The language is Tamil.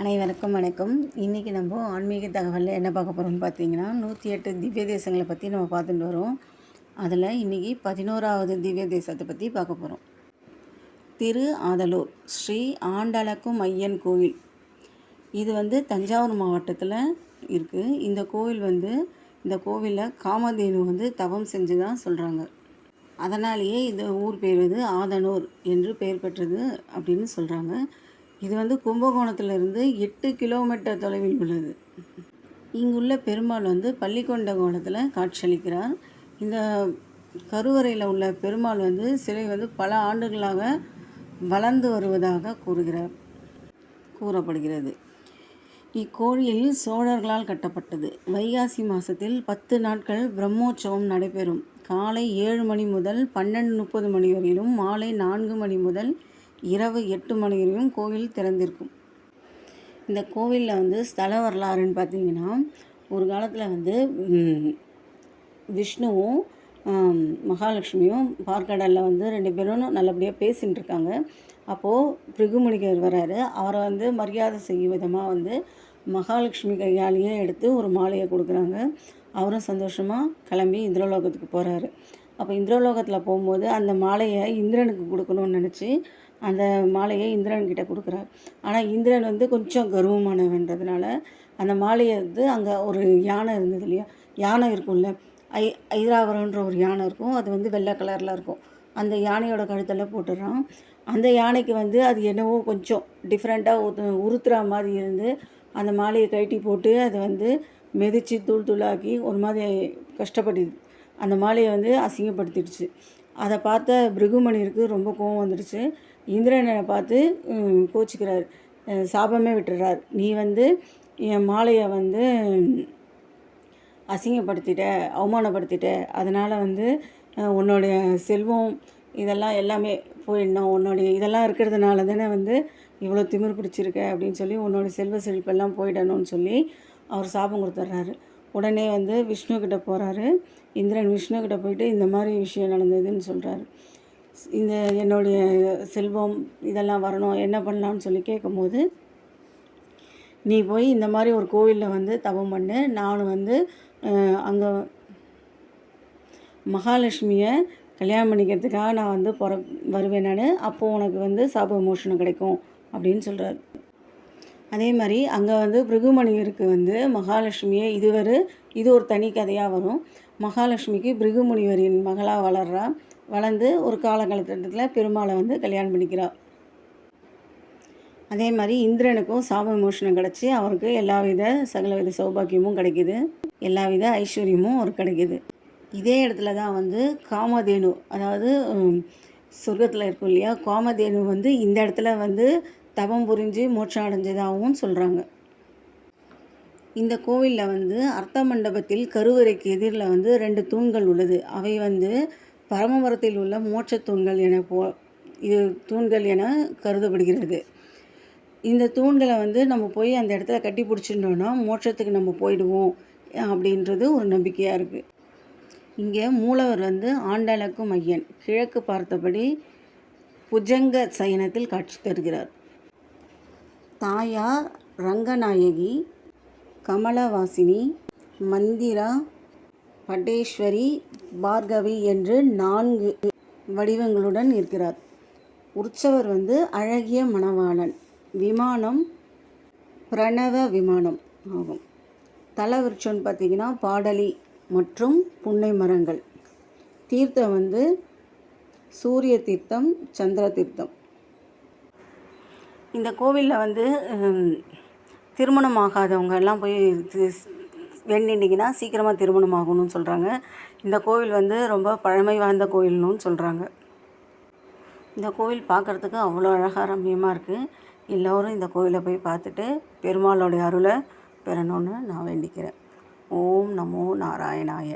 அனைவருக்கும் வணக்கம். இன்றைக்கி நம்ம ஆன்மீக தகவலில் என்ன பார்க்க போகிறோம்னு பார்த்தீங்கன்னா நூற்றி எட்டு திவ்ய தேசங்களை பற்றி நம்ம பார்த்துட்டு வரோம். அதில் இன்றைக்கி பதினோராவது திவ்ய தேசத்தை பற்றி பார்க்க போகிறோம் திரு ஆதலூர் ஸ்ரீ ஆண்டளக்கும் ஐயன் கோயில் இது வந்து தஞ்சாவூர் மாவட்டத்தில் இருக்குது இந்த கோவில் வந்து இந்த கோவிலில் காமதேனு வந்து தவம் செஞ்சு தான் சொல்கிறாங்க அதனாலேயே இந்த ஊர் பேர் வந்து ஆதனூர் என்று பெயர் பெற்றது அப்படின்னு சொல்கிறாங்க இது வந்து கும்பகோணத்திலிருந்து எட்டு கிலோமீட்டர் தொலைவில் உள்ளது. இங்குள்ள பெருமாள் வந்து பள்ளிக்கொண்ட கோணத்தில் காட்சியளிக்கிறார். இந்த கருவறையில் உள்ள பெருமாள் வந்து சிலை வந்து பல ஆண்டுகளாக வளர்ந்து வருவதாக கூறுகிறார் கூறப்படுகிறது. இக்கோயில் சோழர்களால் கட்டப்பட்டது. வைகாசி மாதத்தில் பத்து நாட்கள் பிரம்மோற்சவம் நடைபெறும். காலை ஏழு மணி முதல் பன்னெண்டு முப்பது மணி வரையிலும் மாலை நான்கு மணி முதல் இரவு எட்டு மணி வரையும் கோவில் திறந்திருக்கும். இந்த கோவிலில் வந்து ஸ்தல வரலாறுன்னு பார்த்தீங்கன்னா ஒரு காலத்தில் வந்து விஷ்ணுவும் மகாலட்சுமியும் பார்க்கடலில் வந்து ரெண்டு பேரும் நல்லபடியாக பேசின்னு இருக்காங்க. அப்போது பிருகுமுனிகர் வராரு. அவரை வந்து மரியாதை செய்யும் விதமாக வந்து மகாலட்சுமி கையாலேயே எடுத்து ஒரு மாலையை கொடுக்குறாங்க. அவரும் சந்தோஷமாக கிளம்பி இந்திரலோகத்துக்கு போகிறாரு அப்போ இந்திரலோகத்தில் போகும்போது அந்த மாலையை இந்திரனுக்கு கொடுக்கணும்னு நினச்சி அந்த மாலையை இந்திரன்கிட்ட கொடுக்குறார். ஆனால் இந்திரன் வந்து கொஞ்சம் கர்வமானவன்றதுனால அந்த மாலையை வந்து அங்கே ஒரு யானை இருந்தது இல்லையா? யானை இருக்கும்ல. ஐ ஐராவரன்ற ஒரு யானை இருக்கும். அது வந்து வெள்ளை கலரில் இருக்கும். அந்த யானையோட கழுத்தில் போட்டுடுறான். அந்த யானைக்கு வந்து அது என்னவோ கொஞ்சம் டிஃப்ரெண்ட்டாக உறுத்துற மாதிரி இருந்து அந்த மாலையை கழட்டி போட்டு அதை வந்து மெதித்து தூள் தூளாக்கி ஒரு மாதிரி கஷ்டப்பட்டு அந்த மாலையை வந்து அசிங்கப்படுத்திடுச்சு. அதை பார்த்த பிருகுமணியருக்கு ரொம்ப கோவம் வந்துடுச்சு. இந்திரனை பார்த்து கோச்சிக்கிறார். சாபமே விட்டுறார். நீ வந்து என் மாலையை வந்து அசிங்கப்படுத்திட்ட அவமானப்படுத்திட்ட. அதனால் வந்து உன்னுடைய செல்வம் இதெல்லாம் எல்லாமே போயிடணும் உன்னுடைய இதெல்லாம் இருக்கிறதுனால தானே வந்து இவ்வளோ திமிர் பிடிச்சிருக்க? அப்படின்னு சொல்லி உன்னோட செல்வ செழிப்பெல்லாம் போயிடணும்னு சொல்லி அவர் சாபம் கொடுத்துட்றாரு. உடனே வந்து விஷ்ணுக்கிட்ட போகிறாரு இந்திரன் விஷ்ணுக்கிட்ட போயிட்டு இந்த மாதிரி விஷயம் நடந்ததுன்னு சொல்கிறாரு இந்த என்னுடைய செல்வம் இதெல்லாம் வரணும் என்ன பண்ணலாம்னு சொல்லி கேட்கும்போது நீ போய் இந்த மாதிரி ஒரு கோவிலில் வந்து தவம் பண்ணு. நான் வந்து அங்கே மகாலட்சுமியை கல்யாணம் பண்ணிக்கிறதுக்காக நான் வந்து பிற வருவேன் நான். அப்போது உனக்கு வந்து சாப மோஷனம் கிடைக்கும். அப்படின்னு சொல்கிறார் அதே மாதிரி அங்கே வந்து பிருகுமணியருக்கு வந்து மகாலட்சுமியை இதுவரை இது ஒரு தனி கதையாக வரும். மகாலட்சுமிக்கு பிருகுமுனிவரின் மகளாக வளர்றா. வளர்ந்து ஒரு காலகட்டத்தில் பெருமாளை வந்து கல்யாணம் பண்ணிக்கிறாள் அதே மாதிரி இந்திரனுக்கும் சாப விமோசனம் கிடச்சி அவருக்கு எல்லாவித சகலவித சௌபாக்கியமும் கிடைக்கிது. எல்லாவித ஐஸ்வர்யமும் அவருக்கு கிடைக்கிது. இதே இடத்துல தான் வந்து காமதேனு அதாவது சொர்க்கத்தில் இருக்கும் இல்லையா? காமதேனு வந்து இந்த இடத்துல வந்து தவம் புரிஞ்சு மோட்சம் அடைஞ்சதாகவும் சொல்கிறாங்க இந்த கோவிலில் வந்து அர்த்த மண்டபத்தில் கருவறைக்கு எதிரில் வந்து ரெண்டு தூண்கள் உள்ளது. அவை வந்து பரமபுரத்தில் உள்ள மோட்சத் தூண்கள் என போ இது தூண்கள் என கருதப்படுகிறது. இந்த தூண்களை வந்து நம்ம போய் அந்த இடத்துல கட்டி பிடிச்சிட்டோன்னா மோட்சத்துக்கு நம்ம போயிடுவோம் அப்படின்றது ஒரு நம்பிக்கையாக இருக்குது இங்கே மூலவர் வந்து ஆண்டளக்கும் ஐயன். கிழக்கு பார்த்தபடி புஜங்க சயனத்தில் காட்சி தருகிறார். தாயார் ரங்கநாயகி கமலவாசினி மந்திரா பட்டேஸ்வரி பார்கவி என்று நான்கு வடிவங்களுடன் இருக்கிறார். உற்சவர் வந்து அழகிய மணவாளன். விமானம் பிரணவ விமானம் ஆகும். தலவிருட்சம்னு பார்த்தீங்கன்னா பாடலி மற்றும் புன்னை மரங்கள். தீர்த்தம் வந்து சூரிய தீர்த்தம் சந்திர தீர்த்தம். இந்த கோவிலில் வந்து திருமணம் ஆகாதவங்க எல்லாம் போய் தி- சீக்கிரமாக திருமணம் ஆகணும்னு சொல்கிறாங்க இந்த கோவில் வந்து ரொம்ப பழமை வாய்ந்த கோயில்னு சொல்கிறாங்க இந்த கோவில் பார்க்குறதுக்கு அவ்வளோ அழகாக ரம்மியமாக இருக்குது எல்லோரும் இந்த கோவிலை போய் பார்த்துட்டு பெருமாளோடைய அருளை பெறணும்னு நான் வேண்டிக்கிறேன். ஓம் நமோ நாராயணாய.